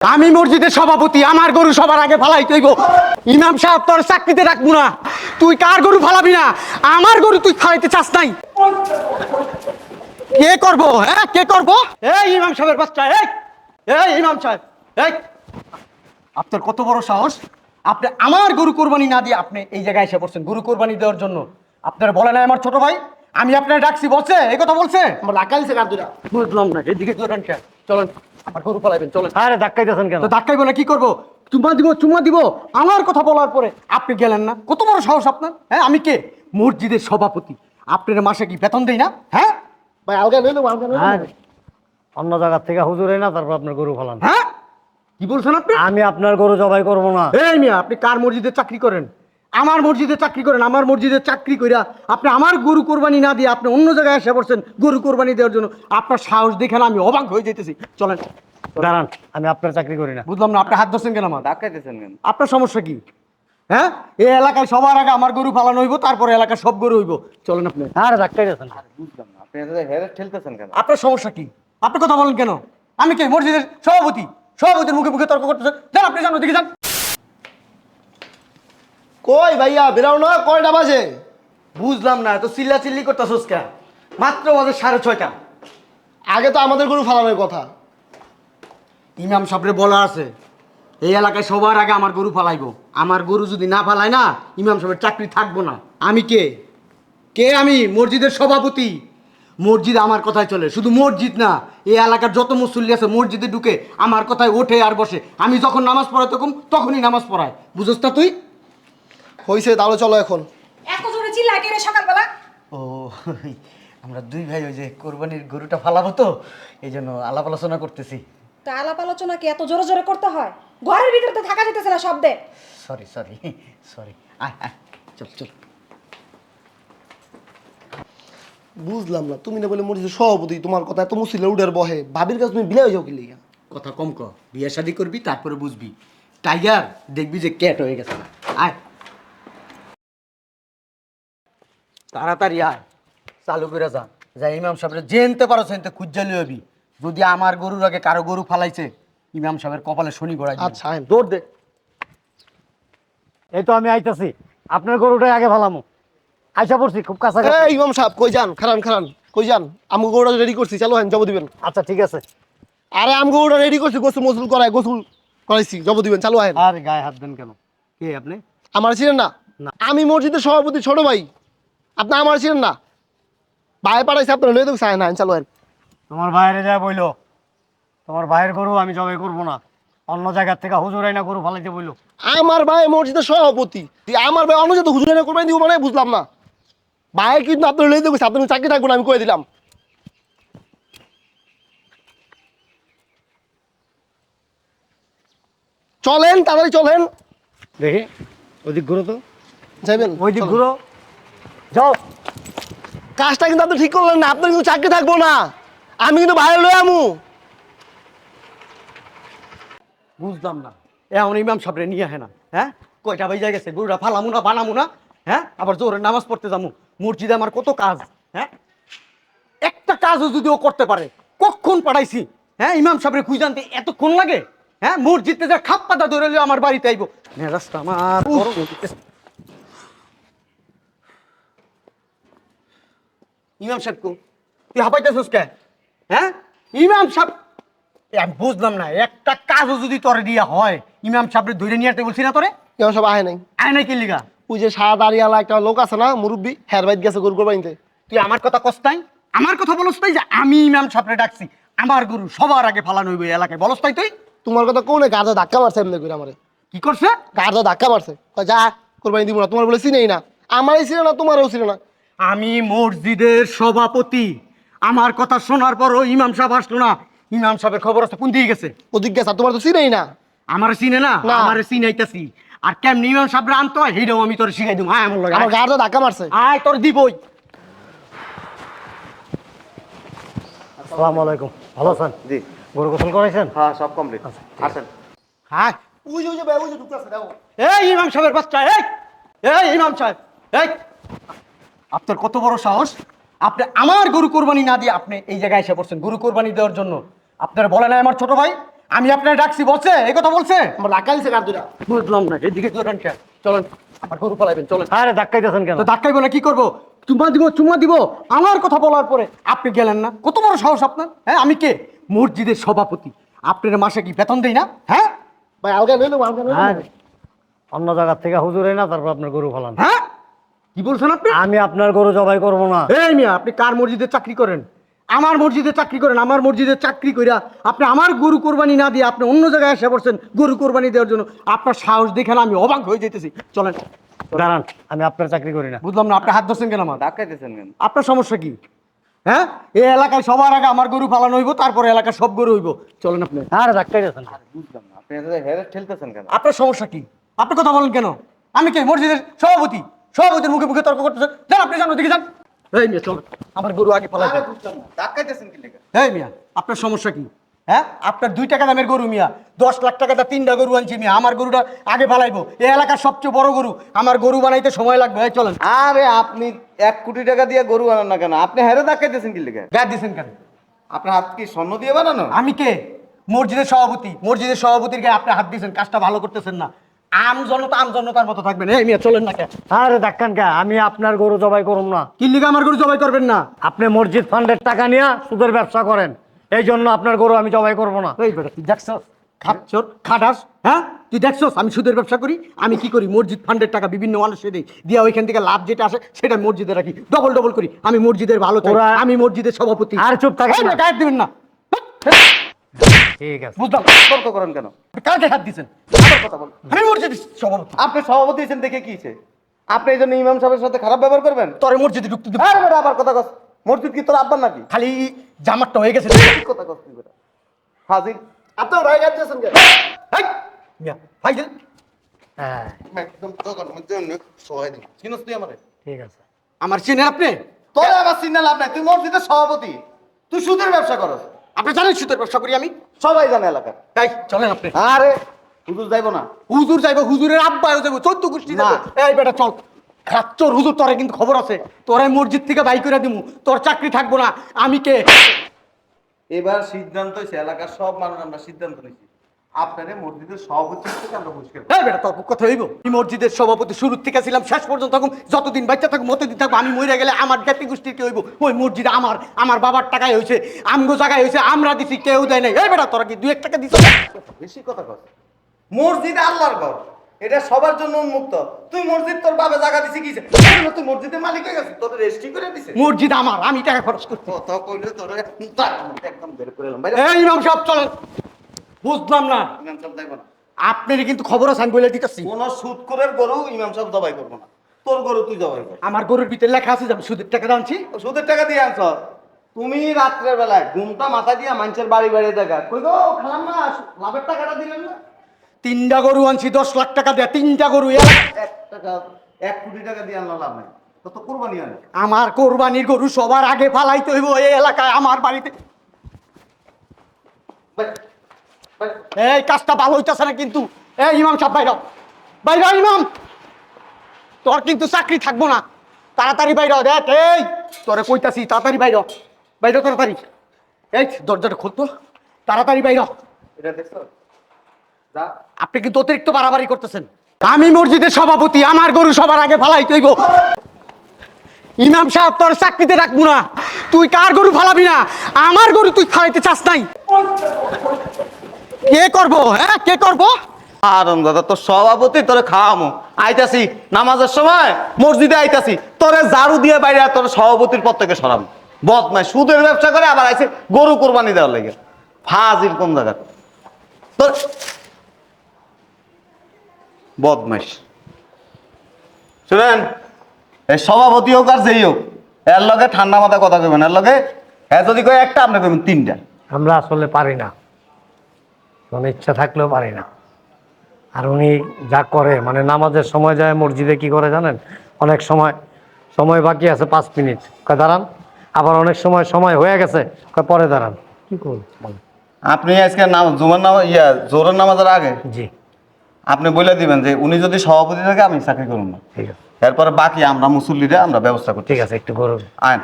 আমি মসজিদের সভাপতি, আমার গরু সবার আগে ফালাই তুইব ইমাম সাহেব, তোর চাকরিতে রাখব না। তুই কার গরু ফালাবি না? আমার গরু তুই ফালাইতে চাস নাই। কে করব হ্যাঁ? কে করব? এই ইমাম সাহেবের বাচ্চা, এই! এই ইমাম সাহেব, এই! আপনার কত বড় সাহস? আপনি আমার গরু কোরবানি না দিয়ে আপনি এই জায়গায় এসে পড়ছেন। গরু কোরবানি দেওয়ার জন্য। আপনার বলে আমার ছোট ভাই? আমি আপনার ডাকছি বলছে? এই কথা বলছে? আমার লাগাইছে কার দুটা বুঝলাম না এদিকে চলেন চলেন আমার গরু পালাইবেন চলেন। আরে ধাক্কাইতেছেন কেন? ধাক্কাই বলে কি করব? চুম্মা দিব চুম্মা দিব। আমার কথা বলার পরে আপনি গেলেন না। কত বড় সাহস আপনার? হ্যাঁ আমি কে? মসজিদের সভাপতি। আপনার মাসে কি বেতন দেই না? হ্যাঁ? ভাই আলগা নিয়ে আলগা নিয়ে অন্য জায়গার থেকে হুজুরে না তারপর আপনার গরু ফলান। হ্যাঁ? কি বলছেন আপনি? আমি আপনার গরু জবাই করব না। এই মিয়া আপনি কার মসজিদে চাকরি করেন? আমার মসজিদে চাকরি করেন আমার মসজিদে চাকরি কইরা আপনি আমার গরু কোরবানি না দিয়ে আপনি অন্য জায়গায় এসে পড়ছেন গরু কোরবানি দেওয়ার জন্য আপনার সাহস দেখে না আমি অবাক হয়ে যেতেছি চলেন। দাঁড়ান আমি আপনার চাকরি করি না। বুঝলাম না আপনি হাত ধরছেন কেন আমার? ধাক্কাইতেছেন কেন? আপনার সমস্যা কি? হ্যাঁ? এই এলাকায় সবার আগে আমার গরু পালানো হইব তারপরে এলাকার সব গরু হইব। চলেন আপনি। আরে ধাক্কাইতেছেন বুঝলাম না আপনি এত হেরে ঠেলতেছেন কেন? আপনার সমস্যা কি? আপনি কথা বলেন কেন? আমি কে? মসজিদের সভাপতি। সভাপতির মুখে মুখে তর্ক করতেছেন। যান আপনি যান ওদিকে যান। কই ভাইয়া, বেরাও না, কয়টা বাজে? বুঝলাম না তো চিল্লা চিল্লি করতেছস কেন? মাত্র বাজে সাড়ে ছয়টা। আগে তো আমাদের গরু ফালানোর কথা। ইমাম সাহেবের বলা আছে, এই এলাকায় সবার আগে আমার গরু ফালাইবো। আমার গরু যদি না ফালায় না, ইমাম সাহেবের চাকরি থাকব না। আমি কে? কে আমি? মসজিদের সভাপতি। মসজিদ আমার কথায় চলে। শুধু মসজিদ না, এই এলাকার যত মুসল্লি আছে, মসজিদে ঢুকে আমার কথায় ওঠে আর বসে। আমি যখন নামাজ পড়াই তখন, তখনই নামাজ পড়াই। বুঝোস না তুই? হয়েছে তাহলে চলো এখন। এত জোরে চিল্লায় কে রে সকালবেলা? ও আমরা দুই ভাই ওই যে কোরবানির গরুটা ফালাবো তো এই জন্য আলাপ আলোচনা করতেছি। তা আলাপ আলোচনা কি এত জোরে জোরে করতে হয়? ঘরের ভিতরে তো থাকা যেতেছে না শব্দে। সরি সরি সরি আয় আয় চল চল। বুঝলাম না তুমি না বলে মসজিদের সভাপতি তোমার কথা এত মুসিলে উডার বহে। ভাবির কাছে তুমি বিলাই যাও কি লিগা? কথা কম ক বিয়ে শাদি করবি তারপরে বুঝবি। টাইগার দেখবি যে ক্যাট হয়ে গেছে আয়। তাড়াতাড়ি আয়। চালু করে যা। যা ইমাম সাহেবের জেনতে পারো সেনতে খুঁজালি হবি যদি আমার গরুর আগে কারও গরু ফালাইছে ইমাম সাহেবের কপালে শনি গড়াই আচ্ছা দৌড় দে। এই তো আমি আইতাছি। আপনার গরুটাই আগে ফালামু। আইসা পড়ছি খুব এই ইমাম সাহেব কই যান? খারান খারান কই যান? আমগো গরুটা রেডি করছি চলো হ্যাঁ জব দিবেন। আচ্ছা ঠিক আছে। আরে আমগো গরুটা রেডি করছি গোসল মসুল করায় গোসল করাইছি জব দিবেন চালু আহেন আরে গায়ে হাত দেন কেন? কে আপনি? আমার ছিলেন না? না। আমি মসজিদের সভাপতি ছোট ভাই। আপনি আমার ছিলেন না। ভাই পাঠাইছে আপনার লয়ে দেবো সাহেন আইন চালু আহেন তোমার বাইরে যা বইলো তোমার ভাইয়ের গরু আমি জবাই করব না। অন্য জায়গার থেকে হুজুর আইনা গরু ফালাইতে বইলো। আমার ভাই মসজিদের সভাপতি। আমার ভাই অন্য যাতে হুজুরে করবেন দিব মানে বুঝলাম না। ভাই কিন্তু আপনার লয়ে দেবো আপনি চাকরি থাকব না আমি কয়ে দিলাম। চলেন তাড়াতাড়ি চলেন। দেখি ওদিক ঘুরো তো। যাইবেন ওই দিক। ঘুরো। যাও। কাজটা কিন্তু আপনি ঠিক করলেন না আপনার কিন্তু চাকরি থাকব না। আমি কিন্তু বাইরে লয়ে আমু। বুঝলাম না। এমন ইমাম সাহেবরে নিয়ে আহে না। হ্যাঁ? কয়টা বাজে গেছে? গরুটা ফালামু না বানামু না? হ্যাঁ? আবার জোরে নামাজ পড়তে যাব মসজিদে আমার কত কাজ? হ্যাঁ? একটা কাজও যদি ও করতে পারে কখন পাঠাইছি? হ্যাঁ ইমাম সাহেবের খুঁজে আনতে এতক্ষণ লাগে? হ্যাঁ মসজিদে যা খাপ পাতা ধরে আমার বাড়িতে আইবো। মেজাজটা আমার গরম হয়ে যেতেছে। ইমাম সাহেব কো তুই হাঁপাইতেছিস কে? হ্যাঁ? ইমাম সাহেব আমি বুঝলাম না একটা কাজও যদি তোরে দিয়া হয় ইমাম সাহেবের ধরে নিয়ে আসতে বলছি না তোরে? কেউ সব আহে নাই। আয় নাই কি লিগা? ওই যে সাদা দাঁড়িয়ালা একটা লোক আছে না মুরব্বী হের বাইত গেছে গরু কোরবানিতে তুই আমার কথা কস্তাই আমার কথা বলস তাই যে আমি ইমাম সাহেবরে ডাকছি আমার গরু সবার আগে ফালানো হইব এই এলাকায় বলস তাই তুই? তোমার কথা কোনে গাড়া ধাক্কা মারছে এমনি করে আমারে? কি করছে? গাড়া ধাক্কা মারছে। যা কোরবানি দিব না তোমার বলে চিনেই না। আমারই ছিল না তোমারও ছিল না। আমি মসজিদের সভাপতি। আমার কথা শোনার পরও ইমাম সাহেব আসলো না। ইমাম সাহেবের খবর আছে কোন দিকে গেছে। ওদিক গেছে তোমার তো চিনেই না। আমার চিনে না। আমার চিনাইতাছি। আর কেমনি ইমাম সাহেবরা আনতো হয় সেইটাও আমি তোর শিখাই দিব আয় আমার লগে আমার। গাড়া ধাক্কা মারছে। আয় তোর দিবই। আসসালামু আলাইকুম। ভালো আছেন? জি। গরু গোসল করাইছেন? হ্যাঁ সব কমপ্লিট। আসেন। হ্যাঁ। ওই যে ওই যে ভাই, ওই যে ঢুকতেছে দেখো। এই ইমাম সাহেবের বাচ্চা এই! এই ইমাম সাহেব এই! আপনার কত বড় সাহস? আপনি আমার গরু কোরবানি না দিয়ে আপনি এই জায়গায় এসে পড়ছেন গরু কোরবানি দেওয়ার জন্য। আপনার বলে নাই আমার ছোট ভাই? আমি আপনার ডাকছি বলছে? এই কথা বলছে? আমার রাখাইছে কার দুটা বুঝলাম না এদিকে চলেন কে চলেন আমার গরু পালাইবেন চলেন। আরে ধাক্কাইতেছেন কেন? তো ধাক্কাইবো না কি করব? চুম্মা দিব চুম্মা দিব আমার কথা বলার পরে আপনি গেলেন না। কত বড় সাহস আপনার? হ্যাঁ আমি কে? মসজিদের সভাপতি। আপনার মাসে কি বেতন দেই না? হ্যাঁ? ভাই আলগা আলগা হ্যাঁ। অন্য জায়গার থেকে হুজুরে না তারপর আপনার গরু ফলান। হ্যাঁ? কি বলছেন আপনি? আমি আপনার গরু জবাই করব না। এই মিয়া আপনি কার মসজিদে চাকরি করেন? আমার মসজিদে চাকরি করেন আমার মসজিদে চাকরি কইরা আপনি আমার গরু কোরবানি না দিয়ে আপনি অন্য জায়গায় এসে পড়ছেন গরু কোরবানি দেওয়ার জন্য। আপনার সাহস দেখে আমি অবাক হয়ে যেতেছি চলেন। দাঁড়ান আমি আপনার চাকরি করি না। বুঝলাম না আপনি হাত ধরছেন কেন আমার? ধাক্কাইতেছেন কেন? আপনার সমস্যা কি? হ্যাঁ? এই এলাকায় সবার আগে আমার গরু পালানো হইব তারপরে এলাকার সব গরু হইব। চলেন আপনি। আরে ধাক্কাইতেছেন বুঝলাম না আপনি হেরে ঠেলতেছেন কেন? আপনার সমস্যা কি? আপনি কথা বলেন কেন? আমি কে মসজিদের সভাপতি? সভাপতির মুখে মুখে তর্ক করতেছেন যান আপনি যান ওদিকে যান। এই মিয়া চল। আমার গরু আগে বুঝলাম ধাক্কাইতেছেন কি লেগে? এই মিয়া আপনার সমস্যা কি? হ্যাঁ? আপনার দুই টাকা দামের গরু মিয়া। দশ লাখ টাকা দা তিনটা গরু আনছি মিয়া। আমার গরুটা আগে ফালাইবো এই এলাকার সবচেয়ে বড় গরু। আমার গরু বানাইতে সময় লাগবে। এই চলেন। আরে আপনি এক কোটি টাকা দিয়ে গরু আনেন না কেন? আপনি হেরে ধাক্কাইতেছেন কি লেগে? গায়ে দিয়েছেন কেন? আপনার হাত কি স্বর্ণ দিয়ে বানানো? আমি কে? মসজিদের সভাপতি। মসজিদের সভাপতির গায়ে আপনি হাত দিয়েছেন। কাজটা ভালো করতেছেন না। আম জনতা আম জনতার মতো থাকবেন। এই মিয়া চলেন না কে? আরে ধাক্কান কে আমি আপনার গরু জবাই না। আমার গরু জবাই করবেন না? আপনি মসজিদ ফান্ডের টাকা নিয়ে সুদের ব্যবসা করেন। এই জন্য আপনার গরু আমি জবাই করব না। এই বেটা তুই দেখছস? খাচ্ছর খাটাস? হ্যাঁ? তুই দেখছস? আমি সুদের ব্যবসা করি? আমি কি করি? মসজিদ ফান্ডের টাকা বিভিন্ন মানুষে দিই। দিয়া ওইখান থেকে লাভ যেটা আসে সেটা মসজিদে রাখি। ডবল ডবল করি। আমি মসজিদের ভালো আমি মসজিদের সভাপতি। আর চুপ। বেটা, দিবেন না। ঠিক আছে। বুঝলাম। তর্ক করেন কেন? কাকে হাত দিছেন আবার কথা বল। আমি মসজিদের সভাপতি। আপনি সভাপতি হয়েছেন দেখে কি? আপনি এই জন্য ইমাম সাহেবের সাথে খারাপ ব্যবহার করবেন? তোরে মসজিদে ঢুকতে দিব। আরে বেটা আবার কথা কস। মসজিদ কি তোর আব্বার নাকি? খালি জামারটা হয়ে গেছে। ঠিক কথা কস তুই বেটা। রায় গাইতেছেন কেন? এই, মিয়া, যে, হ্যাঁ। একদম দোকান মধ্যে সহায় দিন চিনস তুই আমারে? ঠিক আছে। আমার চেনেন আপনি? তোর আবার লাভ নাই। তুই মসজিদের সভাপতি। তুই সুদের ব্যবসা করস। আপনি জানেন সুদের ব্যবসা করি আমি? সবাই জানে এলাকার। তাই চলেন আপনি। আরে হুজুর যাইবো না। হুজুর যাইবো হুজুরের আব্বাও যাব চোদ্দ গোষ্ঠী যাব এই বেটা চল। খাচ্চর হুজুর তোরে কিন্তু খবর আছে। তোরে মসজিদ থেকে বাই করে দিমু। তোর চাকরি থাকব না। আমি কে? এবার সিদ্ধান্ত হয়েছে এলাকার সব মানুষ আমরা সিদ্ধান্ত নিয়েছি আপনারে মসজিদের সভাপতি থেকে আমরা মুশকিল এই বেটা তোর কথা হইব। আমি মসজিদের সভাপতি শুরু থেকে ছিলাম শেষ পর্যন্ত থাকুম। যতদিন বাচ্চা থাকুম মতদিন থাকব আমি মরে গেলে আমার জাতি গোষ্ঠীর কি হইব? ওই মসজিদ আমার আমার বাবার টাকায় হয়েছে আমগো জায়গায় হয়েছে আমরা দিছি কেউ দেয় নাই। এই বেটা তোরা কি দুই এক টাকা দিছ? বেশি কথা কর মসজিদ আল্লাহর ঘর। এটা সবার জন্য উন্মুক্ত। তুই মসজিদ তোর বাবা জায়গা দিছি কি তুই মসজিদের মালিক হয়ে গেছিস তোর রেজিস্ট্রি করে দিছে। মসজিদ আমার আমি টাকা খরচ করছি। কথা কইলে তোর একদম বের করে এই ইমাম সাহেব চলেন বুঝলাম না। ইমাম সাহেব যাইবো না। আপনার কিন্তু খবর আছে আমি বলে দিতেছি। কোন সুদ করে গরু ইমাম সাহেব জবাই করব না। তোর গরু তুই জবাই কর। আমার গরুর ভিতরে লেখা আছে যে আমি সুদের টাকা আনছি। সুদের টাকা দিয়ে আনছ। তুমি রাত্রের বেলায় ঘুমটা মাথা দিয়া মানুষের বাড়ি বাড়ি দেখা। কই গো খালাম না লাভের টাকাটা দিলেন না। তিনটা গরু আনছি দশ লাখ টাকা দেয়া তিনটা গরু এক টাকা এক কোটি টাকা দিয়ে আনলো লাভ নাই। আমার কোরবানির গরু সবার আগে ফালাইতে হইব এই এলাকায় আমার বাড়িতে। এই কাজটা ভালো হইতেছে না কিন্তু। এই ইমাম সাহেব বাইর। বাইর ইমাম। তোর কিন্তু চাকরি থাকব না। তাড়াতাড়ি বাইর দেখ এই তোরে কইতাছি তাড়াতাড়ি বাইর। বাইর তাড়াতাড়ি। এই দরজাটা খুলতো তাড়াতাড়ি বাইর এটা দেখছ? আপনি কিন্তু অতিরিক্ত বাড়াবাড়ি করতেছেন। আমি মসজিদের সভাপতি আমার গরু সবার আগে ফালাইতে হইব ইমাম সাহেব তোর চাকরিতে রাখব না। তুই কার গরু ফালাবি না? আমার গরু তুই ফালাইতে চাস নাই। কে করব হ্যাঁ? কে করব? আরম দাদা তোর সভাপতি তোরে খাওয়ামো। আইতাছি নামাজের সময় মসজিদে আইতাছি। তোরে ঝাড়ু দিয়ে বাইরে তোর সভাপতির পদ থেকে সরাম। বদমাই সুদের ব্যবসা করে আবার আইছে গরু কোরবানি দেওয়ার লেগে। ফাজিল কোন জায়গা তোর বদমাইশ। শুনেন এই সভাপতি হোক আর যেই হোক এর লগে ঠান্ডা মাথা কথা কইবেন। এর লগে হ্যাঁ যদি কয় একটা আপনি কইবেন তিনটা। আমরা আসলে পারি না। মানে ইচ্ছা থাকলেও পারি না। আর উনি যা করে মানে নামাজের সময় যায় মসজিদে কি করে জানেন? অনেক সময় সময় বাকি আছে পাঁচ মিনিট। কয় দাঁড়ান। আবার অনেক সময় সময় হয়ে গেছে। কয় পরে দাঁড়ান। কি করুন আপনি আজকে নাম জুমার নাম ইয়া জোরের নামাজের আগে? জি। আপনি বলে দিবেন যে উনি যদি সভাপতি থাকে আমি চাকরি করুন না। ঠিক আছে। এরপরে বাকি আমরা মুসল্লিরা আমরা ব্যবস্থা করি ঠিক আছে একটু করুন। আইন